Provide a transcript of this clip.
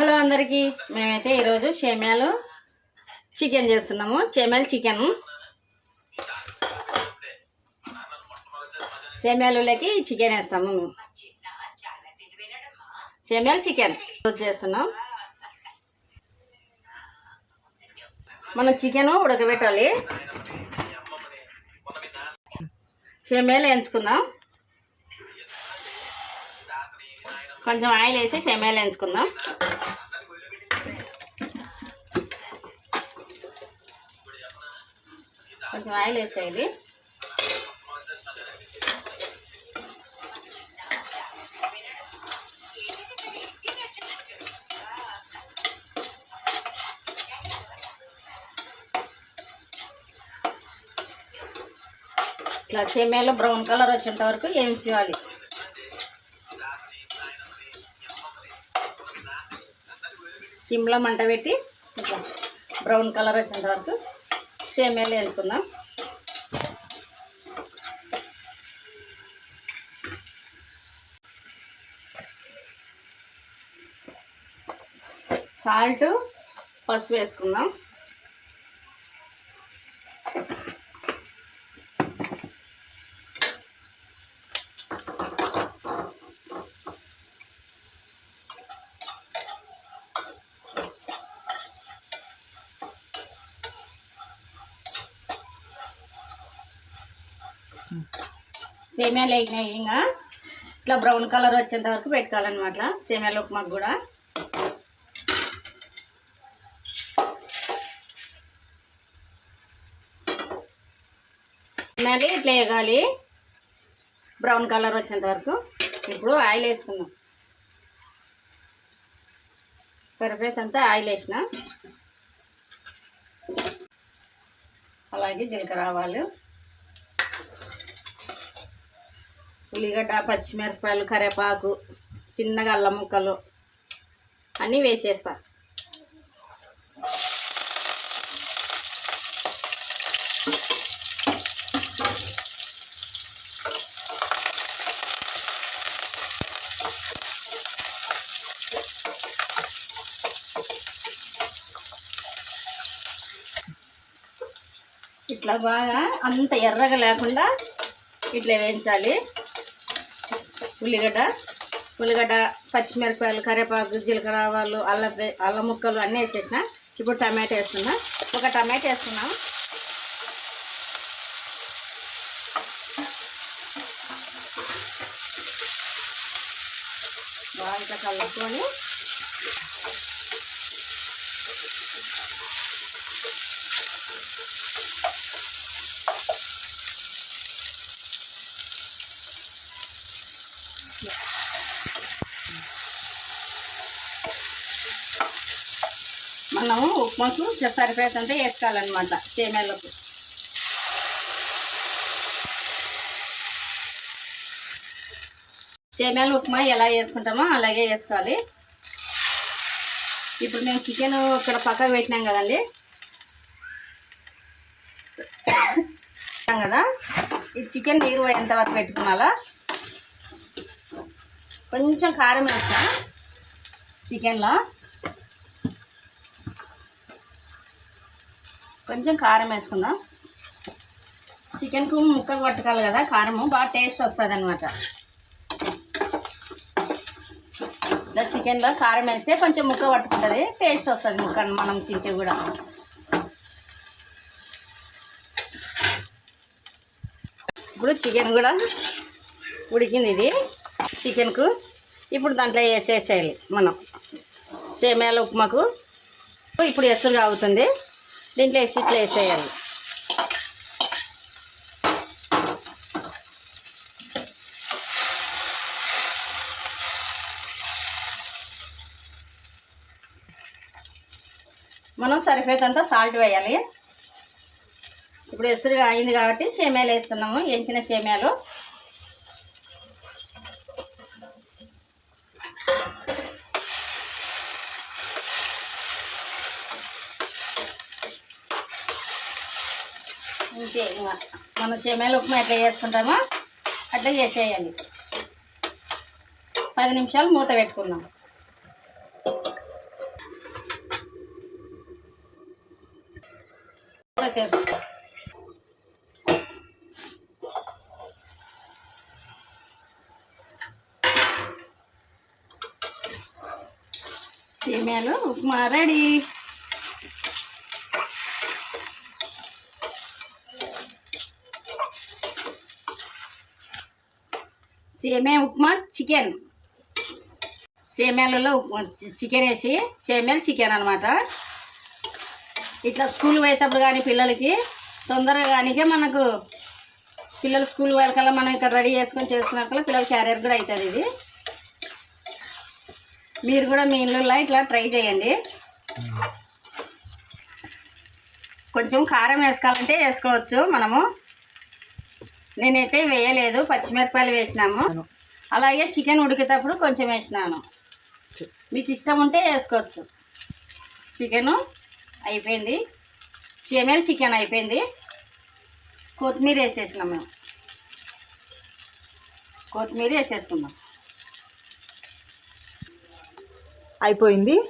Hello అందరికీ. మేమైతే ఈరోజు షేమ్యాలు చికెన్ చేస్తున్నాము. షేమ్యాలు చికెన్. సేమ్యాలులోకి చికెన్ వేస్తాము. సేమ్యాలు చికెన్ రోజు చేస్తున్నాం. మనం చికెన్ ఉడకబెట్టాలి. సేమ్యాలు వేయించుకుందాం. కొంచెం ఆయిల్ వేసి సేమ్యాలు వేయించుకుందాం. కొంచెం ఆయిల్ వేసేయాలి. ఇట్లా సేమ్యాలో బ్రౌన్ కలర్ వచ్చేంత వరకు వేయించాలి. సిమ్లో మంట పెట్టి ఇట్లా బ్రౌన్ కలర్ వచ్చేంత వరకు సేమ్యాలు వేసుకుందాం సాల్ట్ పసుపు వేసుకుందాం. సేమ్యాలు వేగినాయి ఇంకా ఇట్లా బ్రౌన్ కలర్ వచ్చేంత వరకు పెట్టుకోవాలన్నమాట. సేమ్యాల ఉప్మాకు కూడా. సేమ్యాలు ఇట్లా వేగాలి. బ్రౌన్ కలర్ వచ్చేంత వరకు. ఇప్పుడు ఆయిల్ వేసుకుందాం. సరిపోయేంత ఆయిల్ వేసిన. అలాగే జీలకర్ర ఆవాలు. ఉల్లిగడ్డ పచ్చిమిరపకాయలు కరివేపాకు చిన్నగా అల్లం ముక్కలు అన్నీ వేసేస్తా. ఇట్లా బాగా అంత ఎర్రగా లేకుండా ఇట్లా వేయించాలి. ఉల్లిగడ్డ ఉల్లిగడ్డ పచ్చిమిరపకాయలు కరివేపాకు జీలకర్ర ఆవాలు అల్లం అల్లం ముక్కలు అన్నీ వేసేసిన. ఇప్పుడు టమాటా వేస్తున్నా. ఒక టమాటా వేస్తున్నాం. బాగా ఇట్లా కలుపుకొని మనము ఉప్మాకు సరిపోయేంత వేసుకోవాలన్నమాట సేమ్యాలకు సేమ్యాలు ఉప్మా ఎలా వేసుకుంటామో అలాగే వేసుకోవాలి. ఇప్పుడు మేము చికెన్ ఇక్కడ పక్కకు పెట్టినాం కదండి. పెట్టాం కదా. ఈ చికెన్ నీరు పోయేంత వరకు పెట్టుకున్నాలా? కొంచెం కారం వేస్తా. చికెన్లో. కొంచెం కారం వేసుకుందాం. చికెన్కు ముక్కలు పట్టుకోవాలి కదా కారము బాగా టేస్ట్ వస్తుంది అనమాట ఇలా చికెన్లో కారం వేస్తే కొంచెం ముక్క పట్టుకుంటుంది టేస్ట్ వస్తుంది ముక్క మనం తింటే కూడా. ఇప్పుడు చికెన్ కూడా ఉడికింది ఇది. చికెన్కు ఇప్పుడు దాంట్లో వేసేసేయాలి మనం. సేమ్యాల ఉప్మాకు. ఇప్పుడు ఎసురుగా అవుతుంది దీంట్లో వేసి ఇట్లా వేసేయాలి. మనం సరిపోయేంత సాల్ట్ వేయాలి. ఇప్పుడు ఎసురుగా అయింది కాబట్టి సేమ్యాలు వేస్తున్నాము. ఎంచిన సేమ్యాలు అంతే మనం సేమేలు ఉప్మా ఎట్లా చేసుకుంటామో అట్లా చేసేయాలి. పది నిమిషాలు మూత పెట్టుకుందాం. తెలుసు సేమ్యాలు ఉప్మా రెడీ. సేమే ఉప్మా చికెన్. సేమ్యాలలో ఉప్మా- చికెన్ వేసి సేమ్యాలు చికెన్ అనమాట ఇట్లా స్కూల్ పోయేటప్పుడు కానీ పిల్లలకి తొందరగా కానీ మనకు పిల్లలు స్కూల్ వెళ్ళకల్లా మనం ఇక్కడ రెడీ చేసుకొని చేసుకున్నాకల్లా పిల్లల క్యారియర్ కూడా అవుతుంది ఇది. మీరు కూడా మీ ఇళ్ళల్లో ఇట్లా ట్రై చేయండి. కొంచెం కారం వేసుకోవాలంటే వేసుకోవచ్చు మనము. నేనైతే వేయలేదు పచ్చిమిరపకాయలు వేసినాము. అలాగే చికెన్ ఉడికేటప్పుడు కొంచెం వేసినాను. మీకు ఇష్టం ఉంటే వేసుకోవచ్చు. చికెను అయిపోయింది. సేమియాలు చికెన్ అయిపోయింది. కొత్తిమీర వేసేసినాం మేము. కొత్తిమీర వేసేసుకుందాం. అయిపోయింది.